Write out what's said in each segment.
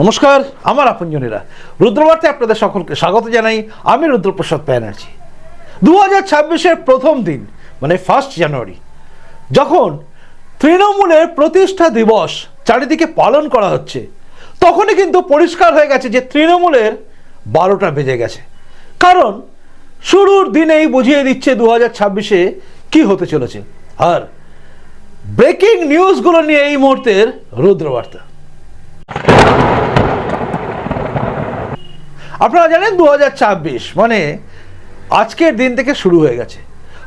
নমস্কার, আমার আপনজনেরা। রুদ্রবার্তে আপনাদের সকলকে স্বাগত জানাই। আমি রুদ্রপ্রসাদ ব্যানার্জি। দু হাজার ছাব্বিশের প্রথম দিন মানে ফার্স্ট জানুয়ারি যখন তৃণমূলের প্রতিষ্ঠা দিবস চারিদিকে পালন করা হচ্ছে, তখনই কিন্তু পরিষ্কার হয়ে গেছে যে তৃণমূলের বারোটা বেজে গেছে। কারণ শুরুর দিনেই বুঝিয়ে দিচ্ছে দু হাজার ছাব্বিশে কী হতে চলেছে। আর ব্রেকিং নিউজগুলো নিয়ে এই মুহূর্তের রুদ্রবার্তা। আপনারা জানেন দু হাজার ছাব্বিশ মানে আজকের দিন থেকে শুরু হয়ে গেছে।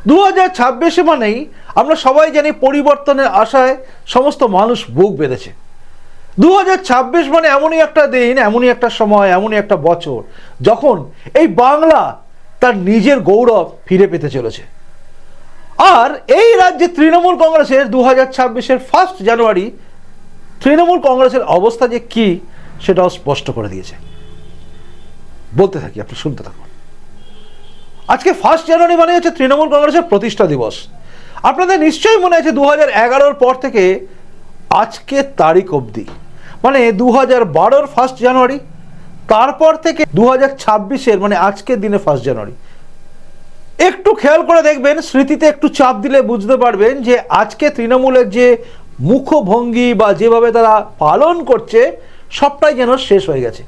দু হাজার ছাব্বিশে মানেই আমরা সবাই জানি পরিবর্তনের আশায় সমস্ত মানুষ বুক বেঁধেছে। দু হাজার ছাব্বিশ মানে এমনই একটা দিন, এমনই একটা সময়, এমনই একটা বছর, যখন এই বাংলা তার নিজের গৌরব ফিরে পেতে চলেছে। আর এই রাজ্যে তৃণমূল কংগ্রেসের দু হাজার ছাব্বিশের ফার্স্ট জানুয়ারি তৃণমূল কংগ্রেসের অবস্থা যে কি, সেটাও স্পষ্ট করে দিয়েছে। বলতে থাকি, আপনি শুনতে থাকুন। আজকে ফার্স্ট জানুয়ারি মানে হচ্ছে তৃণমূল কংগ্রেসের প্রতিষ্ঠা দিবস। আপনাদের নিশ্চয়ই মনে আছে দু হাজার এগারোর পর থেকে আজকে তারিখ অবধি। মানে দু হাজার বারোর ফার্স্ট জানুয়ারি তারপর থেকে দু হাজার ছাব্বিশের মানে আজকের দিনে ফার্স্ট জানুয়ারি একটু খেয়াল করে দেখবেন, স্মৃতিতে একটু চাপ দিলে বুঝতে পারবেন যে আজকে তৃণমূলের যে মুখভঙ্গি বা যেভাবে তারা পালন করছে, সবটাই যেন শেষ হয়ে গেছে।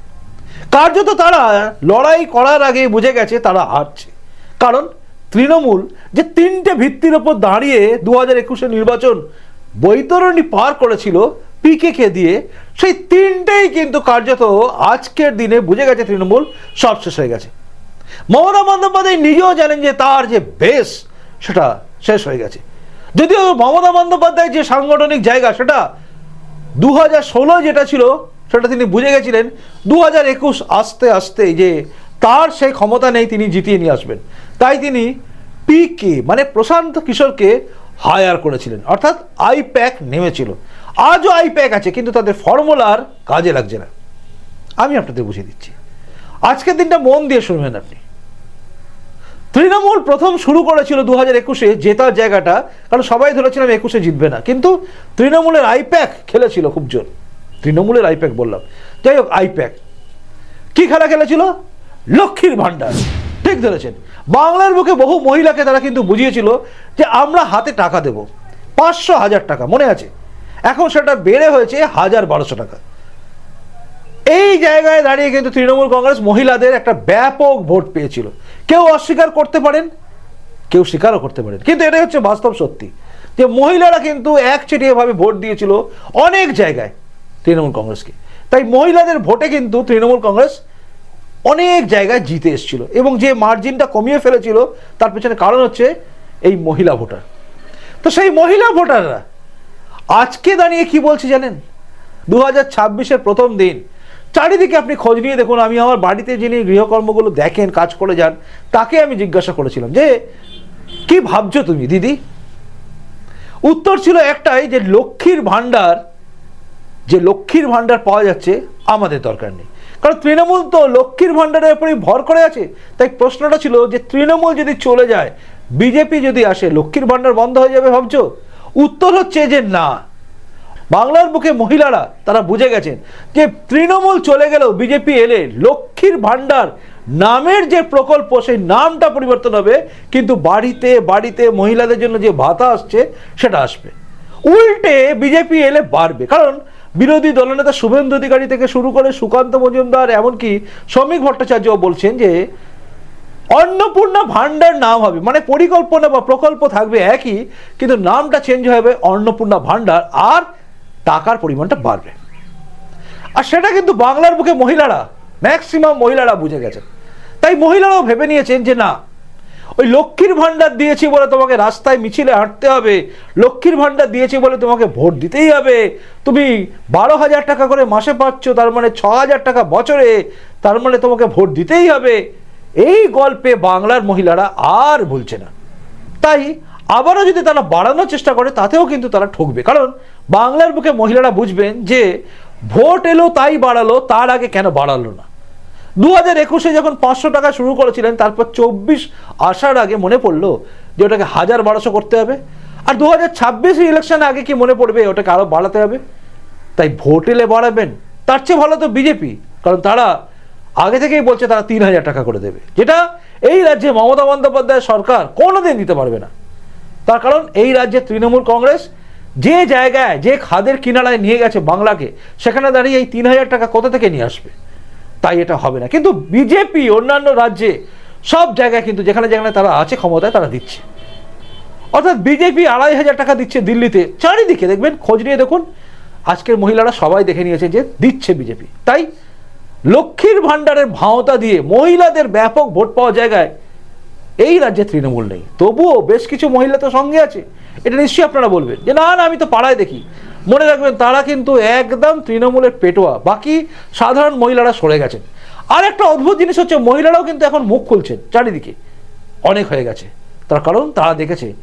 কার্যত তারা লড়াই করার আগে বুঝে গেছে তারা হারছে। কারণ তৃণমূল যে তিনটে ভিত্তির ওপর দাঁড়িয়ে দু হাজার একুশে নির্বাচন বৈতরণী পার করেছিল পিকেকে দিয়ে, সেই তিনটেই কিন্তু কার্যত আজকের দিনে বুঝে গেছে তৃণমূল সব শেষ হয়ে গেছে। মমতা বন্দ্যোপাধ্যায় নিজেও জানেন যে তার যে বেস সেটা শেষ হয়ে গেছে। যদিও মমতা বন্দ্যোপাধ্যায় যে সাংগঠনিক জায়গা, সেটা দু হাজার ষোলো যেটা ছিল সেটা তিনি বুঝে গেছিলেন। দু হাজার একুশ আস্তে আস্তে যে তার সেই ক্ষমতা নেই, তিনি জিতিয়ে নিয়ে আসবেন। তাই তিনি পিকে মানে প্রশান্ত কিশোরকে হায়ার করেছিলেন। অর্থাৎ আই প্যাক নেমেছিল। আজও আই প্যাক আছে, কিন্তু তাদের ফর্মুলার কাজে লাগছে না। আমি আপনাদের বুঝিয়ে দিচ্ছি। আজকের দিনটা মন দিয়ে শুনবেন আপনি। তৃণমূল প্রথম শুরু করেছিল দু হাজার একুশে, জেতার জায়গাটা, কারণ সবাই ধরেছিলাম একুশে জিতবে না। কিন্তু তৃণমূলের আইপ্যাক খেলেছিল খুব জোর। তৃণমূলের আইপ্যাক বললাম। যাই হোক, আইপ্যাক। কি খেলা খেলেছিল? লক্ষ্মীর ভাণ্ডার। ঠিক ধরেছেন। বাংলার বুকে বহু মহিলাকে তারা কিন্তু বুঝিয়েছিল যে আমরা হাতে টাকা দেব। পাঁচশো হাজার টাকা, মনে আছে? এখন সেটা বেড়ে হয়েছে হাজার বারোশো টাকা। এই জায়গায় দাঁড়িয়ে কিন্তু তৃণমূল কংগ্রেস মহিলাদের একটা ব্যাপক ভোট পেয়েছিল। কেউ অস্বীকার করতে পারেন, কেউ স্বীকারও করতে পারেন। কিন্তু এটাই হচ্ছে বাস্তব সত্যি। যে মহিলারা কিন্তু একচেটিয়াভাবে ভোট দিয়েছিল অনেক জায়গায়। তৃণমূল কংগ্রেসকে। তাই মহিলাদের ভোটে কিন্তু তৃণমূল কংগ্রেস অনেক জায়গায় জিতে এসেছিল এবং যে মার্জিনটা কমিয়ে ফেলেছিল, তার পেছনে কারণ হচ্ছে এই মহিলা ভোটার। তো সেই মহিলা ভোটাররা আজকে দাঁড়িয়ে কি বলছে জানেন? দু হাজার প্রথম দিন, চারিদিকে আপনি খোঁজ নিয়ে দেখুন, আমি আমার বাড়িতে যিনি গৃহকর্মগুলো দেখেন, কাজ করে যান, তাকে আমি জিজ্ঞাসা করেছিলাম যে, কি ভাবছ তুমি, দিদি? উত্তর ছিল একটাই যে লক্ষ্মীর ভাণ্ডার যে লক্ষ্মীর ভাণ্ডার পাওয়া যাচ্ছে আমাদের দরকার নেই। কারণ তৃণমূল তো লক্ষ্মীর ভাণ্ডারের উপরই ভর করে আছে। তাই প্রশ্নটা ছিল যে তৃণমূল যদি চলে যায়, বিজেপি যদি আসে, লক্ষ্মীর ভাণ্ডার বন্ধ হয়ে যাবে ভাবছ? উত্তর হচ্ছে যে না। বাংলার বুকে মহিলারা, তারা বুঝে গেছেন যে তৃণমূল চলে গেলেও বিজেপি এলে লক্ষ্মীর ভাণ্ডার নামের যে প্রকল্প, সেই নামটা পরিবর্তন হবে। কিন্তু বাড়িতে বাড়িতে মহিলাদের জন্য যে ভাতা আসছে, সেটা আসবে। উল্টে বিজেপি এলে বাড়বে। কারণ বিরোধী দলনেতা শুভেন্দু অধিকারী থেকে শুরু করে সুকান্ত মজুমদার, এমনকি শ্রমিক ভট্টাচার্য বলছেন যে, অন্নপূর্ণা ভাণ্ডার নাম হবে মানে পরিকল্পনা বা প্রকল্প থাকবে একই, কিন্তু নামটা চেঞ্জ হবে অন্নপূর্ণা ভাণ্ডার, আর টাকার পরিমাণটা বাড়বে। আর সেটা কিন্তু বাংলার বুকে মহিলারা ম্যাক্সিমাম মহিলারা বুঝে গেছেন। তাই মহিলারাও ভেবে নিয়েছেন যে না ওই লক্ষ্মীর ভাণ্ডার দিয়েছি বলে তোমাকে রাস্তায় মিছিলে হাঁটতে হবে। লক্ষ্মীর ভাণ্ডার দিয়েছি বলে তোমাকে ভোট দিতেই হবে। তুমি বারো হাজার টাকা করে মাসে পাচ্ছ, তার মানে ছ হাজার টাকা বছরে, তার মানে তোমাকে ভোট দিতেই হবে। এই গল্পে বাংলার মহিলারা আর ভুলছে না। তাই আবারও যদি তারা বাড়ানোর চেষ্টা করে, তাতেও কিন্তু তারা ঠকবে। কারণ বাংলার বুকে মহিলারা বুঝবেন যে, ভোট এলো, তাই বাড়ালো, তার আগে কেন বাড়ালো না? দু হাজার একুশে যখন পাঁচশো টাকা শুরু করেছিলেন, তারপর চব্বিশ আসার আগে মনে পড়ল যে ওটাকে হাজার বারোশো করতে হবে। আর দু হাজার ছাব্বিশ ইলেকশন আগে কি মনে পড়বে, ওটাকে আরও বাড়াতে হবে? তাই ভোট এলে বাড়াবেন। তার চেয়ে ভালো তো বিজেপি, কারণ তারা আগে থেকেই বলছে তারা তিন হাজার টাকা করে দেবে। যেটা এই রাজ্যে মমতা বন্দ্যোপাধ্যায় সরকার কোনোদিন দিতে পারবে না। তার কারণ এই রাজ্যে তৃণমূল কংগ্রেস যে জায়গায়, যে খাদের কিনারায় নিয়ে গেছে বাংলাকে, সেখানে দাঁড়িয়ে এই তিন হাজার টাকা কোথা থেকে নিয়ে আসবে? তাই এটা হবে না। কিন্তু বিজেপি অন্যান্য রাজ্যে সব জায়গায় কিন্তু যেখানে যেখানে তারা আছে, ক্ষমতায় তারা দিচ্ছে। অর্থাৎ বিজেপি আড়াই হাজার টাকা দিচ্ছে দিল্লিতে। চারিদিকে দেখবেন, খোঁজ নিয়ে দেখুন, আজকের মহিলারা সবাই দেখে নিয়েছে যে দিচ্ছে বিজেপি তাই লক্ষ্মীর ভাণ্ডারের ভাওতা দিয়ে মহিলাদের ব্যাপক ভোট পাওয়া জায়গায় এই রাজ্যে তৃণমূল নেই। তবুও বেশ কিছু মহিলা তো সঙ্গে আছে। এটা নিশ্চয়ই আপনারা বলবেন যে, না না, আমি তো পাড়ায় দেখি। মনে রাখবেন, তারা কিন্তু একদম তৃণমূলের পেটোয়া। বাকি সাধারণ মহিলারা সরে গেছেন। আর একটা অদ্ভুত জিনিস হচ্ছে, মহিলারাও কিন্তু এখন মুখ খুলছেন চারিদিকে। অনেক হয়ে গেছে। তার কারণ, তারা দেখেছে,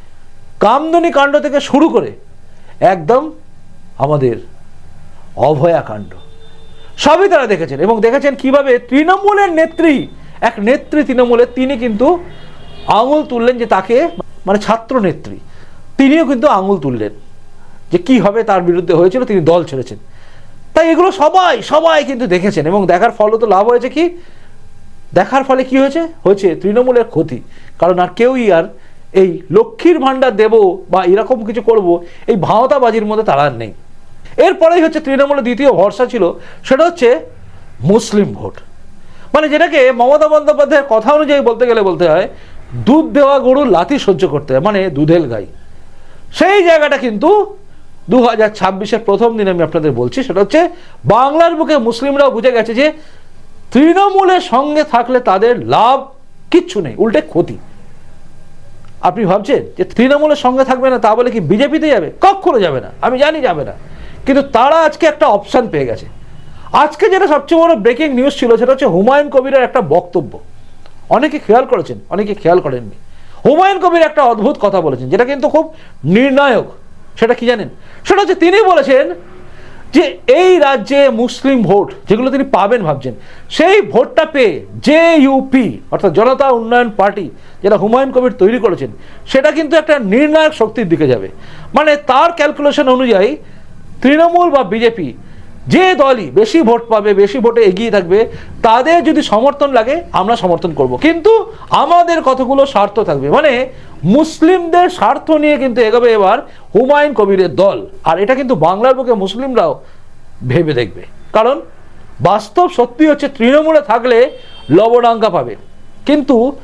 কামদনি কাণ্ড থেকে শুরু করে একদম আমাদের অভয়া কাণ্ড। সবই তারা দেখেছেন এবং দেখেছেন কীভাবে তৃণমূলের নেত্রী, এক নেত্রী তৃণমূলের তিনি কিন্তু আঙুল তুললেন যে তাকে মানে ছাত্র নেত্রী তিনিও কিন্তু আঙুল তুললেন। যে কি হবে তার বিরুদ্ধে হয়েছিল, তিনি দল ছেড়েছেন। তাই এগুলো সবাই সবাই কিন্তু দেখেছেন এবং দেখার ফলে তো লাভ হয়েছে কি? দেখার ফলে কি হয়েছে? হয়েছে তৃণমূলের ক্ষতি। কারণ আর কেউই আর এই লক্ষ্মীর ভাণ্ডার দেব বা এরকম কিছু করব, এই ভাওতাবাজির মধ্যে তারা নেই। এরপরেই হচ্ছে তৃণমূলের দ্বিতীয় ভরসা ছিল, সেটা হচ্ছে মুসলিম ভোট। মানে যেটাকে মমতা বন্দ্যোপাধ্যায়ের কথা অনুযায়ী বলতে গেলে বলতে হয়, দুধ দেওয়া গরু লাথি সহ্য করতে হয় মানে দুধেল গাই। সেই জায়গাটা কিন্তু দু হাজার ছাব্বিশের প্রথম দিন আমি আপনাদের বলছি, সেটা হচ্ছে বাংলার বুকে মুসলিমরাও বুঝে গেছে যে তৃণমূলের সঙ্গে থাকলে তাদের লাভ কিচ্ছু নেই, উল্টে ক্ষতি। আপনি ভাবছেন যে তৃণমূলের সঙ্গে থাকবে না, তা বলে কি বিজেপিতে যাবে? কখনো যাবে না, আমি জানি যাবে না। কিন্তু তারা আজকে একটা অপশান পেয়ে গেছে। আজকে যেটা সবচেয়ে বড় ব্রেকিং নিউজ ছিল, সেটা হচ্ছে হুমায়ুন কবিরের একটা বক্তব্য। অনেকে খেয়াল করেছেন, অনেকে খেয়াল করেননি। হুমায়ুন কবির একটা অদ্ভুত কথা বলেছেন, যেটা কিন্তু খুব নির্ণায়ক। সেটা কি জানেন? সেটা হচ্ছে তিনি বলেছেন যে এই রাজ্যে মুসলিম ভোট, যেগুলো তিনি পাবেন ভাবছেন, সেই ভোটটা পেয়ে যে ইউপি অর্থাৎ জনতা উন্নয়ন পার্টি, যেটা হুমায়ুন কবির তৈরি করেছেন, সেটা কিন্তু একটা নির্ণায়ক শক্তির দিকে যাবে। মানে তার ক্যালকুলেশন অনুযায়ী তৃণমূল বা বিজেপি যে দলই বেশি ভোট পাবে, বেশি ভোটে এগিয়ে থাকবে, তাদের যদি সমর্থন লাগে, আমরা সমর্থন করব। কিন্তু আমাদের কতগুলো স্বার্থ থাকবে? মানে মুসলিমদের স্বার্থ নিয়ে কিন্তু এগোবে এবার হুমায়ুন কবিরের দল। আর এটা কিন্তু বাংলার বুকে মুসলিমরাও ভেবে দেখবে। কারণ বাস্তব সত্যি হচ্ছে তৃণমূলে থাকলে লবণাঙ্কা পাবে। কিন্তু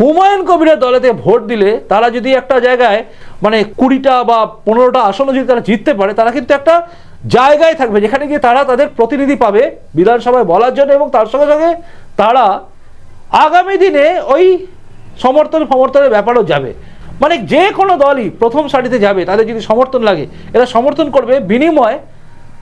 হুমায়ুন কবিরের দলেতে ভোট দিলে তারা যদি একটা জায়গায় মানে কুড়িটা বা পনেরোটা আসনও যদি তারা জিততে পারে, তারা কিন্তু একটা জায়গায় থাকবে যেখানে গিয়ে তারা তাদের প্রতিনিধি পাবে বিধানসভায় বলার জন্য এবং তার সঙ্গে সঙ্গে তারা আগামী দিনে ওই সমর্থন সমর্থনের ব্যাপারও যাবে। মানে যে কোনো দলই প্রথম সারিতে যাবে, তাদের যদি সমর্থন লাগে, এরা সমর্থন করবে, বিনিময়ে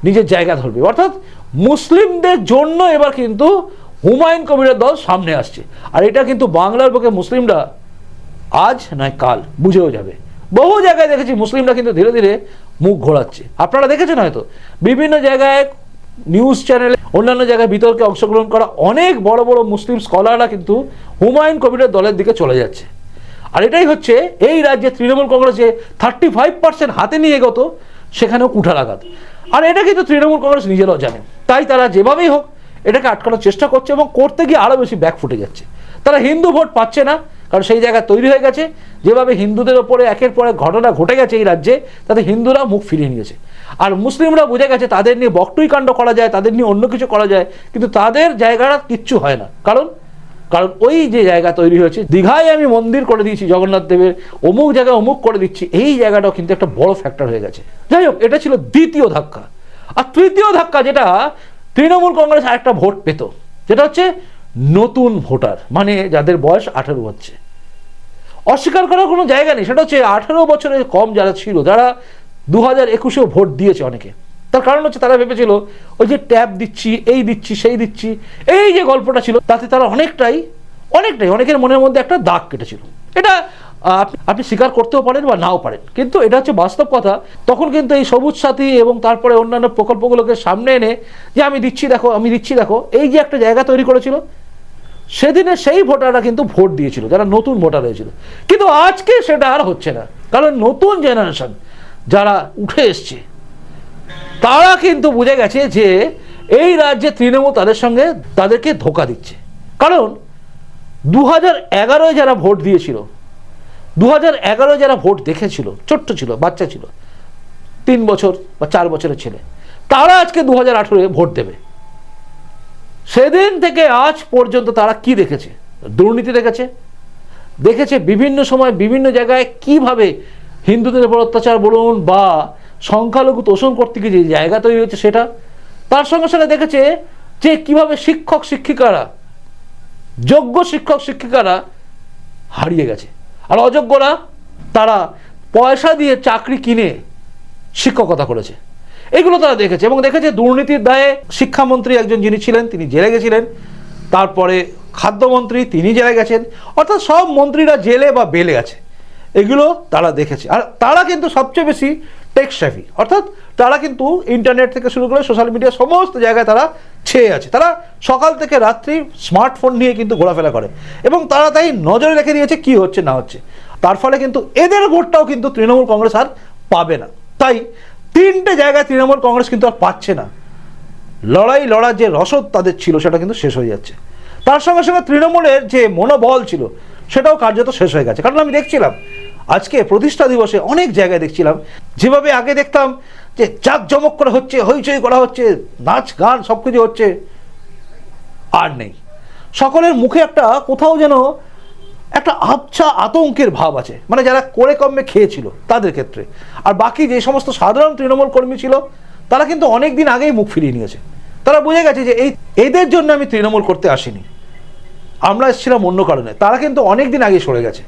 নিজের জায়গা ধরবে। অর্থাৎ মুসলিমদের জন্য এবার কিন্তু হুমায়ুন কবিরের দল সামনে আসছে। আর এটা কিন্তু বাংলার বুকে মুসলিমরা আজ নয় কাল, বুঝেও যাবে। বহু জায়গায় দেখেছি মুসলিমরা কিন্তু ধীরে ধীরে মুখ ঘোরাচ্ছে। আপনারা দেখেছেন হয়তো, বিভিন্ন জায়গায় নিউজ চ্যানেলে অন্যান্য জায়গায় বিতর্কে অংশগ্রহণ করা অনেক বড় বড় মুসলিম স্কলাররা কিন্তু হুমায়ুন কবিরের দলের দিকে চলে যাচ্ছে। আর এটাই হচ্ছে এই রাজ্যে তৃণমূল কংগ্রেস যে থার্টি ফাইভ পার্সেন্ট হাতে নিয়ে গত, সেখানেও কুঠারাঘাত আর এটা কিন্তু তৃণমূল কংগ্রেস নিজেরাও জানে তাই তারা যেভাবেই হোক এটাকে আটকানোর চেষ্টা করছে এবং করতে গিয়ে আরও বেশি ব্যাক ফুটে যাচ্ছে। তারা হিন্দু ভোট পাচ্ছে না। কারণ সেই জায়গা তৈরি হয়ে গেছে, যেভাবে হিন্দুদের ওপরে একের পর এক ঘটনা ঘটে গেছে এই রাজ্যে, তাতে হিন্দুরা মুখ ফিরিয়ে নিয়েছে। আর মুসলিমরা বুঝে গেছে তাদের নিয়ে বকটুই কাণ্ড করা যায়, তাদের নিয়ে অন্য কিছু করা যায়, কিন্তু তাদের জায়গাটা কিচ্ছু হয় না। কারণ কারণ ওই যে জায়গা তৈরি হয়েছে, দীঘায় আমি মন্দির করে দিয়েছি জগন্নাথ দেবের, অমুক জায়গায় অমুক করে দিচ্ছি, এই জায়গাটাও কিন্তু একটা বড় ফ্যাক্টর হয়ে গেছে। যাই হোক, এটা ছিল দ্বিতীয় ধাক্কা। আর তৃতীয় ধাক্কা যেটা, তৃণমূল কংগ্রেস আরেকটা ভোট পেত, যেটা হচ্ছে নতুন ভোটার মানে যাদের বয়স আঠেরো হচ্ছে। অস্বীকার করার কোনো জায়গা নেই, সেটা হচ্ছে আঠেরো বছরের কম যারা ছিল, যারা দু হাজার একুশেও ভোট দিয়েছে অনেকে। তার কারণ হচ্ছে তারা ভেবেছিল, ওই যে ট্যাব দিচ্ছি, এই দিচ্ছি, সেই দিচ্ছি, এই যে গল্পটা ছিল, তাতে তারা অনেকটাই অনেকটাই, অনেকের মনের মধ্যে একটা দাগ কেটেছিল। এটা আপনি স্বীকার করতেও পারেন বা নাও পারেন, কিন্তু এটা হচ্ছে বাস্তব কথা। তখন কিন্তু এই সবুজ সাথী এবং তারপরে অন্যান্য প্রকল্পগুলোকে সামনে এনে যে আমি দিচ্ছি, দেখো, আমি দিচ্ছি, দেখো, এই যে একটা জায়গা তৈরি করেছিল সেদিনে সেই ভোটাররা কিন্তু ভোট দিয়েছিল, যারা নতুন ভোটার হয়েছিল। কিন্তু আজকে সেটা আর হচ্ছে না, কারণ নতুন জেনারেশন যারা উঠে এসছে, তারা কিন্তু বুঝে গেছে যে এই রাজ্যে তৃণমূল তাদের সঙ্গে তাদেরকে ধোকা দিচ্ছে। কারণ দু হাজার এগারোয় যারা ভোট দিয়েছিল দু হাজার এগারোয় যারা ভোট দেখেছিল, ছোট্ট ছিল, বাচ্চা ছিল, তিন বছর বা চার বছরের ছেলে, তারা আজকে দু হাজার আঠেরোয় ভোট দেবে। সেদিন থেকে আজ পর্যন্ত তারা কি দেখেছে? দুর্নীতি দেখেছে? দেখেছে বিভিন্ন সময় বিভিন্ন জায়গায় কীভাবে হিন্দুদের উপর অত্যাচার বলুন বা সংখ্যালঘু তোষণ করতে গিয়ে যে জায়গা তৈরি হচ্ছে সেটা, তার সঙ্গে সঙ্গে দেখেছে যে কীভাবে শিক্ষক শিক্ষিকারা, যোগ্য শিক্ষক শিক্ষিকারা হারিয়ে গেছে। আর অযোগ্যরা তারা পয়সা দিয়ে চাকরি কিনে শিক্ষকতা করেছে। এগুলো তারা দেখেছে এবং দেখেছে দুর্নীতির দায়ে শিক্ষামন্ত্রী একজন যিনি ছিলেন, তিনি জেলে গেছিলেন। তারপরে খাদ্যমন্ত্রী, তিনি জেলে গেছেন। অর্থাৎ সব মন্ত্রীরা জেলে বা বেলে আছে। এগুলো তারা দেখেছে। আর তারা কিন্তু সবচেয়ে বেশি টেক স্যাভি অর্থাৎ তারা কিন্তু ইন্টারনেট থেকে শুরু করে সোশ্যাল মিডিয়া সমস্ত জায়গায় তারা ছেয়ে আছে। তারা সকাল থেকে রাত্রি স্মার্টফোন নিয়ে কিন্তু ঘোরাফেরা করে। এবং তারা তাই নজরে রেখে দিয়েছে কি হচ্ছে না হচ্ছে। তার ফলে কিন্তু এদের ভোটটাও কিন্তু তৃণমূল কংগ্রেস আর পাবে না। তাই তিনটে জায়গায় তৃণমূল কংগ্রেস কিন্তু আর পাচ্ছে না। লড়াই, লড়ার যে রসদ তাদের ছিল, সেটা কিন্তু শেষ হয়ে যাচ্ছে। তার সঙ্গে সঙ্গে তৃণমূলের যে মনোবল ছিল, সেটাও কার্যত শেষ হয়ে গেছে। কারণ আমি দেখছিলাম, আজকে প্রতিষ্ঠা দিবসে অনেক জায়গায় দেখছিলাম, যেভাবে আগে দেখতাম যে জাঁকজমক করে হচ্ছে, হইচই করা হচ্ছে, নাচ, গান সব কিছু হচ্ছে, আর নেই। সকলের মুখে একটা কোথাও যেন একটা আবছা আতঙ্কের ভাব আছে। মানে যারা করে কমে খেয়েছিল তাদের ক্ষেত্রে। আর বাকি যে সমস্ত সাধারণ তৃণমূল কর্মী ছিল, তারা কিন্তু অনেক দিন আগেই মুখ ফিরিয়ে নিয়েছে। তারা বুঝে গেছে যে এই এদের জন্য আমি তৃণমূল করতে আসিনি। আমরা এসেছিলাম অন্য কারণে। তারা কিন্তু অনেক দিন আগে সরে গেছে।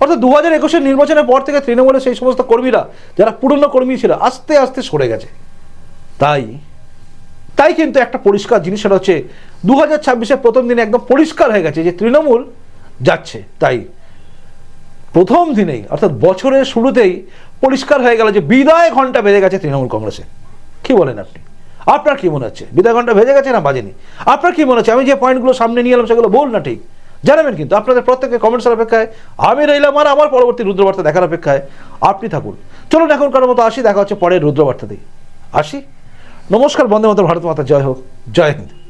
অর্থাৎ দু হাজার একুশের নির্বাচনের পর থেকে তৃণমূলের সেই সমস্ত কর্মীরা, যারা পুরনো কর্মী ছিল, আস্তে আস্তে সরে গেছে। তাই তাই কিন্তু একটা পরিষ্কার জিনিস সেটা হচ্ছে দু হাজার ছাব্বিশের প্রথম দিনে একদম পরিষ্কার হয়ে গেছে যে তৃণমূল যাচ্ছে, তাই। প্রথম দিনেই, অর্থাৎ বছরের শুরুতেই পরিষ্কার হয়ে গেল যে বিদায় ঘণ্টা বেজে গেছে তৃণমূল কংগ্রেসে। কি বলেন আপনি? আপনার কি মনে হচ্ছে? বিদায় ঘণ্টা ভেজে গেছে না বাজেনি? আপনার কি মনে হচ্ছে? আমি যে পয়েন্টগুলো সামনে নিয়ে এলাম সেগুলো বল না ঠিক? জানাবেন কিন্তু আপনাদের প্রত্যেকের কমেন্টসের অপেক্ষায়। আমি রইলাম আর আমার পরবর্তী রুদ্রবার্তা দেখার অপেক্ষায়। আপনি থাকুন। চলুন এখনকার মতো আসি, দেখা হচ্ছে পরের রুদ্রবার্তাতেই। আসি। নমস্কার, বন্দে মাতা ভারত মাতা, জয় হোক। জয় হিন্দ।